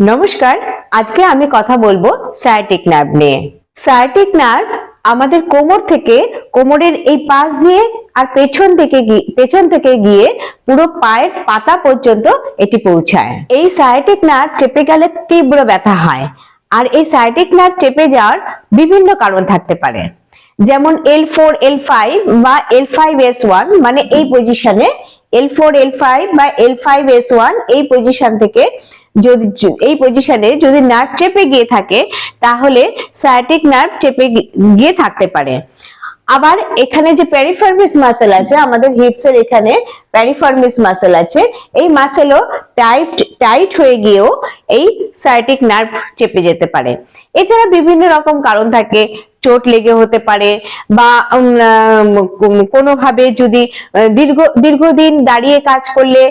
নমস্কার, আজকে আমি কথা বলব সায়াটিক নার্ভ নিয়ে। সায়াটিক নার্ভ আমাদের কোমর থেকে, কোমরের এই পাশ দিয়ে আর পেছন থেকে পেছন থেকে গিয়ে পুরো পায়ের পাতা পর্যন্ত এটি পৌঁছায়। এই সায়াটিক নার্ভ চেপে গেলে তীব্র ব্যথা হয়। আর এই সায়াটিক নার্ভ চেপে যাওয়ার বিভিন্ন কারণ থাকতে পারে। যেমন এল ফোর এল ফাইভ বা এল ফাইভ এস ওয়ান মানে এই পজিশনে এল ফোর এল ফাইভ বা এল ফাইভ এস ওয়ান এই পজিশন থেকে যদি এই পজিশনে যদি নার্ভ চেপে গিয়ে থাকে, তাহলে সায়াটিক নার্ভ চেপে গিয়ে থাকতে পারে। আবার এখানে যে প্যারিফার্মিস মাসেল আছে, আমাদের হিপস এর এখানে প্যারিফার্মিস মাসেল আছে, এই মাসেলও টাইট টাইট হয়ে গিয়েও এই সায়াটিক নার্ভ চেপে যেতে পারে। এছাড়া বিভিন্ন রকম কারণ থাকে চোট লেগে হতে পারে বা কোনোভাবে যদি দীর্ঘ, দীর্ঘদিন দাঁড়িয়ে কাজ করলে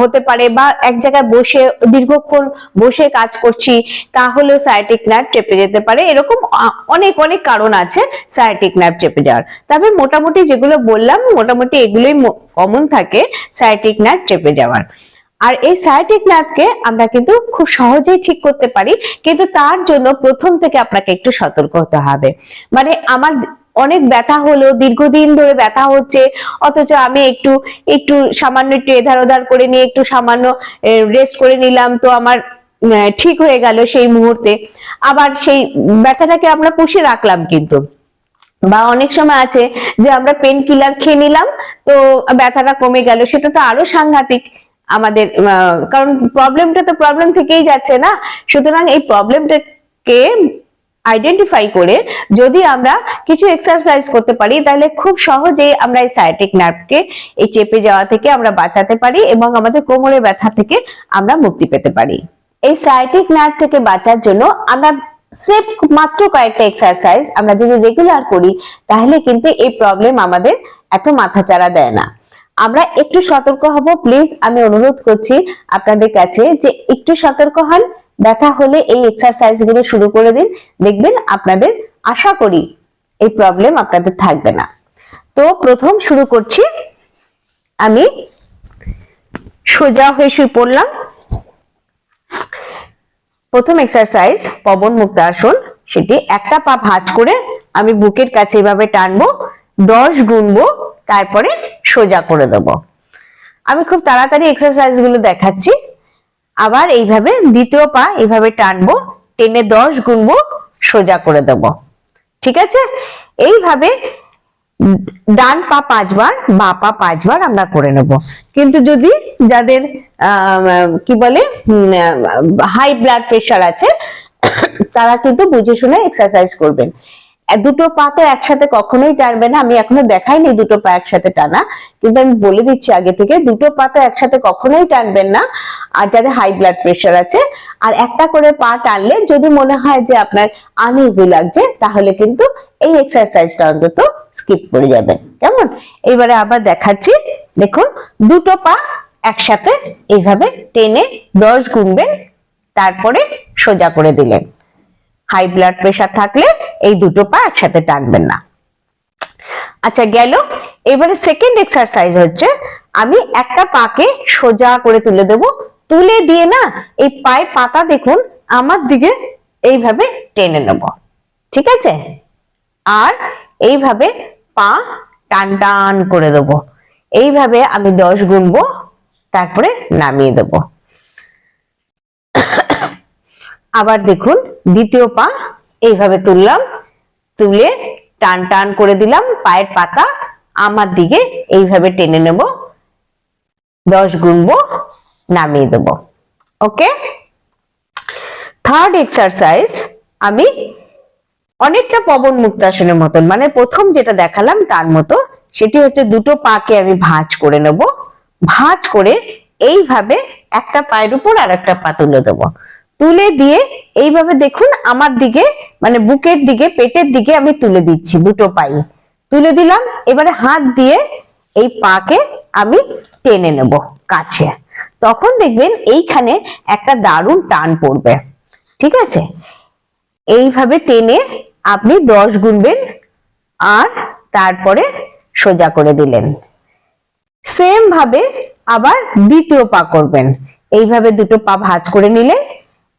হতে পারে বা এক জায়গায় বসে, দীর্ঘক্ষণ বসে কাজ করছি তাহলেও সায়াটিক নার্ভ চেপে যেতে পারে। এরকম অনেক অনেক কারণ আছে সায়াটিক নার্ভ চেপে যাওয়ার। তবে মোটামুটি যেগুলো বললাম, মোটামুটি এগুলোই কমন থাকে সায়াটিক নার্ভ চেপে যাওয়ার। আর এই সায়াটিক নার্ভকে আমরা কিন্তু খুব সহজেই ঠিক করতে পারি, কিন্তু তার জন্য প্রথম থেকে আপনাকে একটু সতর্ক হতে হবে। মানে আমার অনেক ব্যথা হলো, দীর্ঘদিন ধরে ব্যথা হচ্ছে, অথচ আমি একটু একটু সামান্য একটু এধার ওধার করে নিয়ে একটু সামান্য রেস্ট করে নিলাম, তো আমার ঠিক হয়ে গেল সেই মুহূর্তে। আবার সেই ব্যথাটাকে আমরা পুষে রাখলাম কিন্তু। বা অনেক সময় আছে যে আমরা পেন কিলার খেয়ে নিলাম, তো ব্যথাটা কমে গেল, সেটা তো আরও সাংঘাতিক। আমাদের কারণ প্রবলেমটা তো প্রবলেম থেকেই যাচ্ছে না। সুতরাং এই প্রবলেমটাকে আইডেন্টিফাই করে যদি আমরা কিছু এক্সারসাইজ করতে পারি, তাহলে খুব সহজেই আমরা এই সায়াটিক নার্ভকে এই চেপে যাওয়া থেকে আমরা বাঁচাতে পারি এবং আমাদের কোমরে ব্যথা থেকে আমরা মুক্তি পেতে পারি। এই সায়াটিক নার্ভ থেকে বাঁচার জন্য আমরা সেফ মাত্র কয়েকটা এক্সারসাইজ আমরা যদি রেগুলার করি, তাহলে কিন্তু এই প্রবলেম আমাদের এত মাথা মাথাচাড়া দেয় না। আমরা একটু সতর্ক হব। প্লিজ আমি অনুরোধ করছি আপনাদের কাছে যে একটু সতর্ক হন। ব্যথা হলে এই এক্সারসাইজগুলো শুরু করে দিন। দেখবেন আপনাদের আশা করি এই প্রবলেম আপনাদের থাকবে না। তো প্রথম শুরু করছি। আমি সোজা হয়ে শুয়ে পড়লাম। প্রথম এক্সারসাইজ পবন মুক্ত আসন। সেটি একটা পা ভাঁজ করে আমি বুকের কাছে এভাবে টানবো। দশ গুনবো, তারপরে সোজা করে দেব। আমি খুব তাড়াতাড়ি এক্সারসাইজগুলো দেখাচ্ছি। আবার এইভাবে দ্বিতীয় পা এইভাবে টানবো, টেনে দশ গুনবো, সোজা করে দেব। ঠিক আছে? এইভাবে ডান পা পাঁচবার, বা পা পাঁচবার আমরা করে নেব। কিন্তু যদি যাদের কি বলে হাই ব্লাড প্রেশার আছে, তারা কিন্তু বুঝে শুনে এক্সারসাইজ করবেন। দুটো পা তো একসাথে কখনোই টানবে না। আমি এখনও দেখাইনি দুটো পা একসাথে টানা। কিন্তু আমি বলে দিচ্ছি আগে থেকে, দুটো পা তো একসাথে কখনোই টানবেন না। আর যাদের হাই ব্লাড প্রেশার আছে, আর একটা করে পা টানলে যদি মনে হয় যে আপনার আনইজি লাগছে, তাহলে কিন্তু এই এক্সারসাইজটা অন্তত স্কিপ করে যাবেন। কেমন? এবারে আবার দেখাচ্ছি। দেখুন, দুটো পা একসাথে এইভাবে টেনে দশ গুনবেন, তারপরে সোজা করে দিলেন। হাই ব্লাড প্রেশার থাকলে এই দুটো পা একসাথে টানবেন না। আচ্ছা গেল। এবারে সেকেন্ড এক্সারসাইজ হচ্ছে, আমি একটা পাকে সোজা করে তুলে দেব। তুলে দিয়ে না, এই পায়ে পাতা দেখুন, আমার দিকে এইভাবে টেনে নেব। ঠিক আছে? আর এইভাবে পা টান টান করে দেব। এইভাবে আমি দশ গুনবো, তারপরে নামিয়ে দেবো। আবার দেখুন, দ্বিতীয় পা, এইভাবে তুললাম, তুলে টান টান করে দিলাম, পায়ের পাতা আমার দিকে এইভাবে টেনে নেব, দশ গুনবো, নামিয়ে দেব, ওকে? থার্ড এক্সারসাইজ আমি অনেকটা পবন মুক্তাসনের মতন মানে প্রথম যেটা দেখালাম তার মতো, সেটি হচ্ছে দুটো পাকে আমি ভাঁজ করে নেব, ভাঁজ করে এইভাবে একটা পায়ের উপর আর একটা পা তুলে দেবো। তুলে দিয়ে এইভাবে দেখুন আমার দিকে মানে বুকের দিকে, পেটের দিকে আমি তুলে দিচ্ছি দুটো পাই। তুলে দিলাম, এবারে হাত দিয়ে এই পাকে আমি টেনে নেব কাছে। তখন দেখবেন এইখানে একটা দারুণ টান পড়বে। ঠিক আছে? এইভাবে টেনে আপনি দশ গুনবেন আর তারপরে সোজা করে দিলেন। সেম ভাবে আবার দ্বিতীয় পা করবেন। এইভাবে দুটো পা ভাঁজ করে নিলেন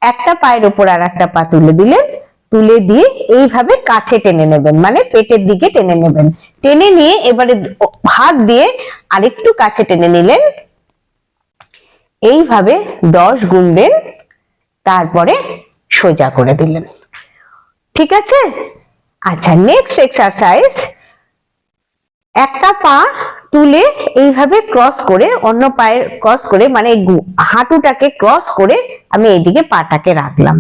একটা পায়ের উপর আর একটা পা তুলে দিলেন তুলে দিয়ে এইভাবে কাছে টেনে নেবেন মানে পেটের দিকে টেনে নেবেন। টেনে নিয়ে এবারে হাত দিয়ে আরেকটু কাছে টেনে নিলেন। এইভাবে দশ গুনবেন তারপরে সোজা করে দিলেন। ঠিক আছে? আচ্ছা নেক্সট এক্সারসাইজ একটা পা তুলে এইভাবে ক্রস করে, অন্য পায়ের ক্রস করে মানে হাঁটুটাকে ক্রস করে আমি এইদিকে পাটাকে রাখলাম।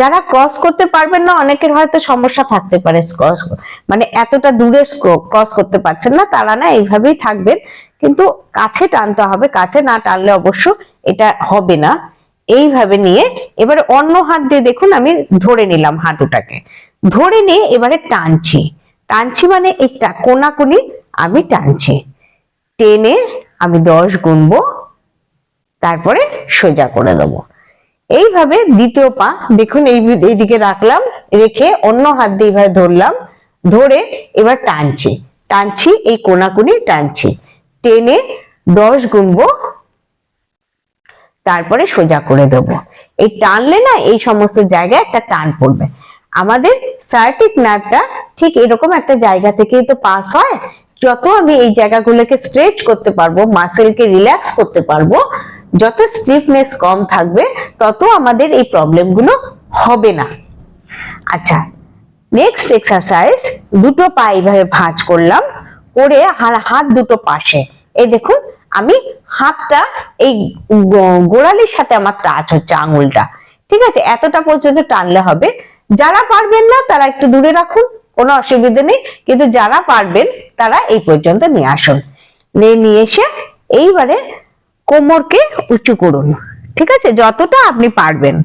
যারা ক্রস করতে পারবেন না, অনেকের হয়তো সমস্যা থাকতে পারে ক্রস মানে এতটা দূরে ক্রস করতে পারছেন না, তারা না এইভাবেই থাকবেন। কিন্তু কাছে টানতে হবে, কাছে না টানলে অবশ্য এটা হবে না। এইভাবে নিয়ে এবারে অন্য হাত দিয়ে দেখুন, আমি ধরে নিলাম হাঁটুটাকে। ধরে নিয়ে এবারে টানছি। টানছি মানে একটা কোনাকুনি, আমি টানছি। টেনে আমি দশ গুনবো, তারপরে সোজা করে দেবো। এইভাবে দ্বিতীয় পা, দেখুন এই এইদিকে রাখলাম, রেখে অন্য হাত দিয়ে এইভাবে ধরলাম, ধরে এবার টানছি। টানছি, এই কোনাকুনি টানছি। টেনে দশ গুনবো, তারপরে সোজা করে দেবো। এই টানলে না, এই সমস্ত জায়গায় একটা টান পড়বে। আমাদের সার্টিক নার্ভটা ঠিক এরকম একটা জায়গা থেকেই তো পাস হয় যত আমি এই জায়গাগুলোকে স্ট্রেচ করতে পারব মাসেলকে রিল্যাক্স করতে পারব, যত স্টিফনেস কম থাকবে, তত আমাদের এই প্রবলেমগুলো হবে না। আচ্ছা নেক্সট এক্সারসাইজ দুটো পা এইভাবে ভাঁজ করলাম, করে আর হাত দুটো পাশে। এই দেখুন, আমি হাতটা এই গোড়ালির সাথে আমার টাচ হচ্ছে আঙুলটা। ঠিক আছে, এতটা পর্যন্ত টানলে হবে। যারা পারবেন না, তারা একটু দূরে রাখুন। কোনো অসুবিধা নেই, কিন্তু যারা পারবেন তারা এই পর্যন্ত নিয়ে আসুন। নিয়ে এসে এইবারে কোমরকে উঁচু করুন, ঠিক আছে? যতটা আপনি পারবেন।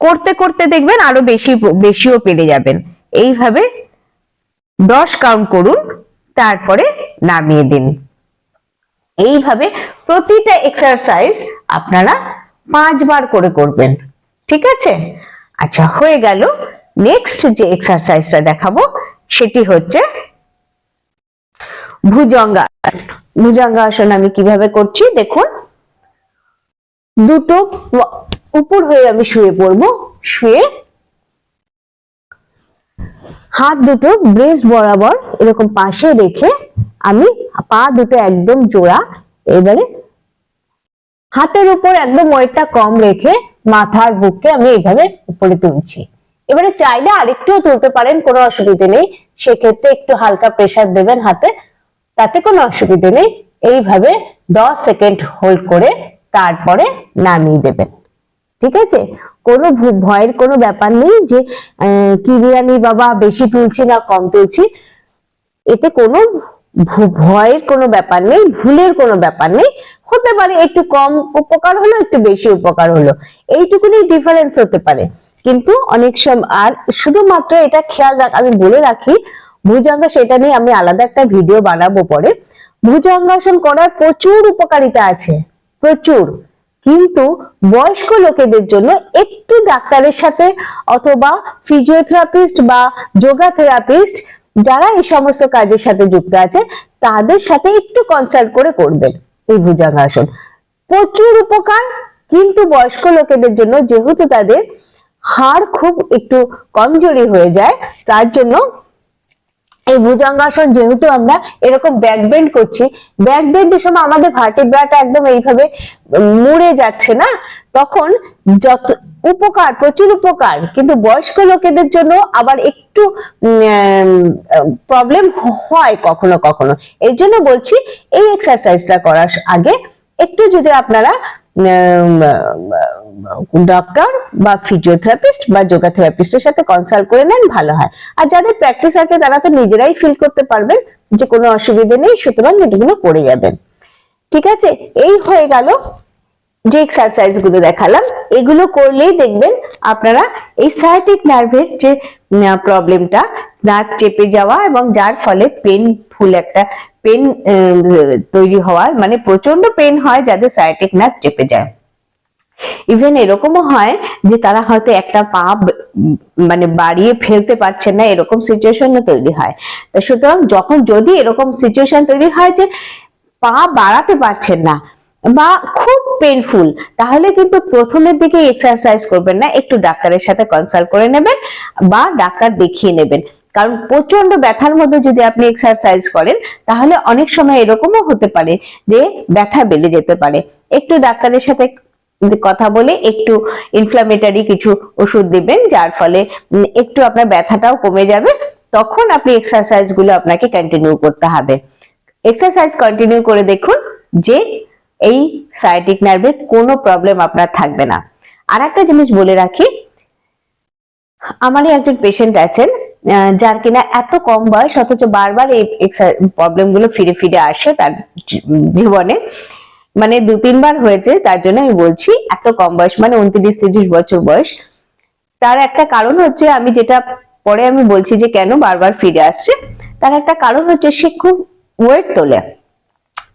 করতে করতে দেখবেন আরও বেশি, বেশিও পেরে যাবেন। এইভাবে দশ কাউন্ট করুন, তারপরে নামিয়ে দিন। এইভাবে প্রতিটা এক্সারসাইজ আপনারা পাঁচবার করে করবেন, ঠিক আছে? আচ্ছা হয়ে গেল। নেক্সট যে এক্সারসাইজটা দেখাবো, সেটি হচ্ছে ভুজঙ্গা ভুজঙ্গাসন আমি কীভাবে করছি? দেখুন, দুটো উপর হয়ে আমি শুয়ে পড়ব, শুয়ে হাত দুটো ব্রেস্ট বরাবর এরকম পাশে রেখে আমি পা দুটো একদম জোড়া, এবারে হাতের উপর একদম ওয়েটটা কম রেখে মাথার বুককে আমি এইভাবে উপরে তুলছি। এবারে চাইলে আরেকটুও তুলতে পারেন কোনো অসুবিধে নেই। সেক্ষেত্রে একটু হালকা প্রেসার দেবেন হাতে তাতে কোনো অসুবিধে নেই। এইভাবে দশ সেকেন্ড হোল্ড করে তারপরে নামিয়ে দেবেন। ঠিক আছে? কোনো ভয়ের কোনো ব্যাপার নেই যে আহ, কি বিরিয়ানি বাবা বেশি তুলছি না কম তুলছি। এতে কোনো ভয়ের কোনো ব্যাপার নেই ভুলের কোনো ব্যাপার নেই। হতে পারে একটু কম উপকার হলো একটু বেশি উপকার হলো। এইটুকুনি ডিফারেন্স হতে পারে। কিন্তু অনেক সময় আর শুধুমাত্র এটা খেয়াল রাখ আমি বলে রাখি, ভুজঙ্গ সেটা নিয়ে আমি আলাদা একটা ভিডিও বানাবো পরে। ভুজঙ্গাসন করার প্রচুর উপকারিতা আছে, প্রচুর। কিন্তু বয়স্ক লোকেদের জন্য একটু ডাক্তারের সাথে অথবা ফিজিওথেরাপিস্ট বা যোগা থেরাপিস্ট যারা এই সমস্ত কাজের সাথে যুক্ত আছে, তাদের সাথে একটু কনসাল্ট করে করবেন এই ভুজঙ্গাসন প্রচুর উপকার, কিন্তু বয়স্ক লোকেদের জন্য যেহেতু তাদের হাড় খুব একটু কমজোরি হয়ে যায়, তার জন্য এই ভুজঙ্গাসন যেহেতু আমরা এরকম ব্যাক বেন্ড করছি, ব্যাক বেন্ডের সময় আমাদের ভার্টিব্রাটা একদম এইভাবে মুড়ে যাচ্ছে না, তখন যত উপকার, প্রচুর উপকার, কিন্তু বয়স্ক লোকেদের জন্য আবার একটু প্রবলেম হয় কখনো কখনো। এর জন্য বলছি এই এক্সারসাইজটা করার আগে একটু যদি আপনারা ডক্টর বা ফিজিওথেরাপিস্ট বা যোগা থেরাপিস্টের সাথে কনসাল্ট করে নেন, ভালো হয়। আর যাদের প্র্যাকটিস আছে, তারা তো নিজেরাই ফিল করতে পারবেন যে কোনো অসুবিধা নেই, সুতরাং এগুলো করে যাবেন। ঠিক আছে? এই হয়ে গেল যে এক্সারসাইজগুলো দেখালাম। এগুলো করলেই দেখবেন আপনারা এই সায়াটিক নার্ভের যে প্রবলেমটা নার্ভ চেপে যাওয়া এবং যার ফলে পেন ফুল একটা পেন তৈরি হওয়া মানে প্রচণ্ড পেন হয় যাদের সায়াটিক নার্ভ চেপে যায়। ইভেন এরকমও হয় যে তারা হয়তো একটা পা মানে বাড়িয়ে ফেলতে পারছেন না, এরকম সিচুয়েশনও তৈরি হয়। তো সুতরাং যখন যদি এরকম সিচুয়েশন তৈরি হয় যে পা বাড়াতে পারছেন না বা খুব পেনফুল তাহলে কিন্তু প্রথমের দিকে এক্সারসাইজ করবেন না, একটু ডাক্তারের সাথে কনসাল্ট করে নেবেন বা ডাক্তার দেখিয়ে নেবেন। কারণ প্রচণ্ড ব্যথার মধ্যে যদি আপনি এক্সারসাইজ করেন, তাহলে অনেক সময় এরকমও হতে পারে যে ব্যথা বেড়ে যেতে পারে। একটু ডাক্তারের সাথে কথা বলে একটু ইনফ্লামেটারি কিছু ওষুধ দিবেন, যার ফলে একটু আপনার ব্যথাটাও কমে যাবে, তখন আপনি এক্সারসাইজগুলো আপনাকে কন্টিনিউ করতে হবে। এক্সারসাইজ কন্টিনিউ করে দেখুন যে এই সায়াটিক নার্ভের কোনো প্রবলেম আপনার থাকবে না। আর একটা জিনিস বলে রাখি, আমারই একজন পেশেন্ট আছেন যার কিনা এত কম বয়স, অথচ বারবার এই প্রবলেমগুলো ফিরে ফিরে আসে তার জীবনে। মানে দু, তিনবার হয়েছে, তার জন্য আমি বলছি, এত কম বয়স মানে উনত্রিশ, তিরিশ বছর বয়স। তার একটা কারণ হচ্ছে, আমি যেটা পরে আমি বলছি যে কেন বারবার ফিরে আসছে, তার একটা কারণ হচ্ছে সে খুব ওয়েট তোলে।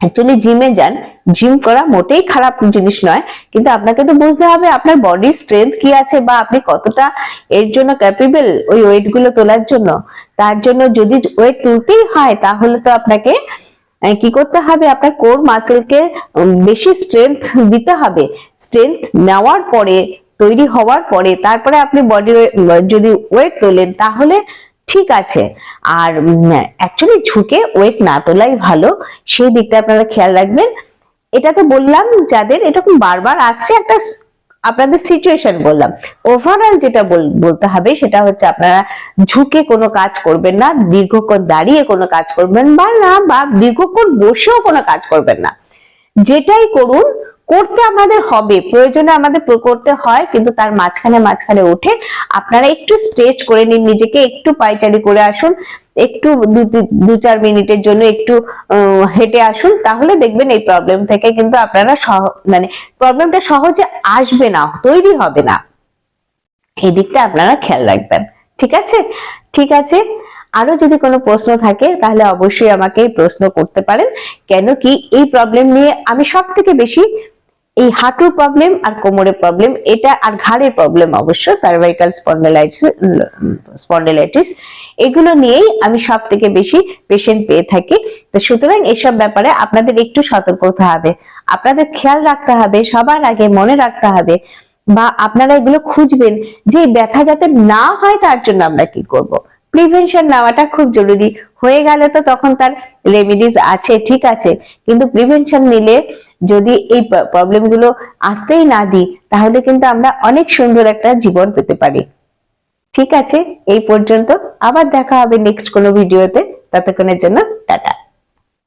অ্যাকচুয়ালি জিমে যান, জিম করা মোটেই খারাপ জিনিস নয়, কিন্তু আপনাকে তো বুঝতে হবে আপনার বডির স্ট্রেংথ কি আছে বা আপনি কতটা এর জন্য ক্যাপেবল ওই ওয়েটগুলো তোলার জন্য। তার জন্য যদি ওয়েট তুলতেই হয়, তাহলে তো আপনাকে কি করতে হবে? আপনার কোর মাসেলকে বেশি স্ট্রেংথ দিতে হবে। স্ট্রেংথ নেওয়ার পরে, তৈরি হওয়ার পরে, তারপরে আপনি বডি যদি ওয়েট তোলেন, তাহলে ঠিক আছে। আর অ্যাকচুয়ালি ঝুঁকে ওয়েট না তোলাই ভালো, সেই দিকটা আপনারা খেয়াল রাখবেন। এটা তো বললাম যাদের এরকম বারবার আসছে, একটা আপনাদের সিচুয়েশন বললাম। ওভারঅল যেটা বলতে হবে সেটা হচ্ছে আপনারা ঝুঁকে কোনো কাজ করবেন না, দীর্ঘক্ষণ দাঁড়িয়ে কোনো কাজ করবেন বা না, বা দীর্ঘক্ষণ বসেও কোনো কাজ করবেন না। যেটাই করুন করতে আমাদের হবে, প্রয়োজনে আমাদের করতে হয়, কিন্তু তার মাঝখানে মাঝখানে উঠে আপনারা একটু স্ট্রেচ করে নিন, নিজেকে একটু পাইচারি করে আসুন, একটু দু চার মিনিটের জন্য একটু হেঁটে আসুন, তাহলে দেখবেন এই প্রবলেম থেকে কিন্তু আপনারা মানে প্রবলেমটা সহজে আসবে না, তৈরি হবে না। এই দিকটা আপনারা খেয়াল রাখবেন, ঠিক আছে? ঠিক আছে? আরও যদি কোনো প্রশ্ন থাকে, তাহলে অবশ্যই আমাকে প্রশ্ন করতে পারেন, কেন কি এই প্রবলেম নিয়ে আমি সব থেকে বেশি এই হাঁটুর প্রবলেম আর কোমরের প্রবলেম এটা আর ঘাড়ের প্রবলেম অবশ্য সার্ভাইকাল স্পন্ডেলাইটিস স্পন্ডেলাইটিস এগুলো নিয়েই আমি সব থেকে বেশি পেশেন্ট পেয়ে থাকি। তো সুতরাং এসব ব্যাপারে আপনাদের একটু সতর্ক হতে হবে। আপনাদের খেয়াল রাখতে হবে, সবার আগে মনে রাখতে হবে বা আপনারা এগুলো খুঁজবেন যে ব্যথা যাতে না হয় তার জন্য আমরা কি করব। প্রিভেনশন নেওয়াটা খুব জরুরি। হয়ে গেলে তো তখন তার রেমিডিস আছে, ঠিক আছে। কিন্তু প্রিভেনশন নিলে যদি এই প্রবলেমগুলো আসতেই না দিই, তাহলে কিন্তু আমরা অনেক সুন্দর একটা জীবন পেতে পারি। ঠিক আছে, এই পর্যন্ত আবার দেখা হবে নেক্সট কোনো ভিডিওতে ততক্ষণের জন্য টাটা।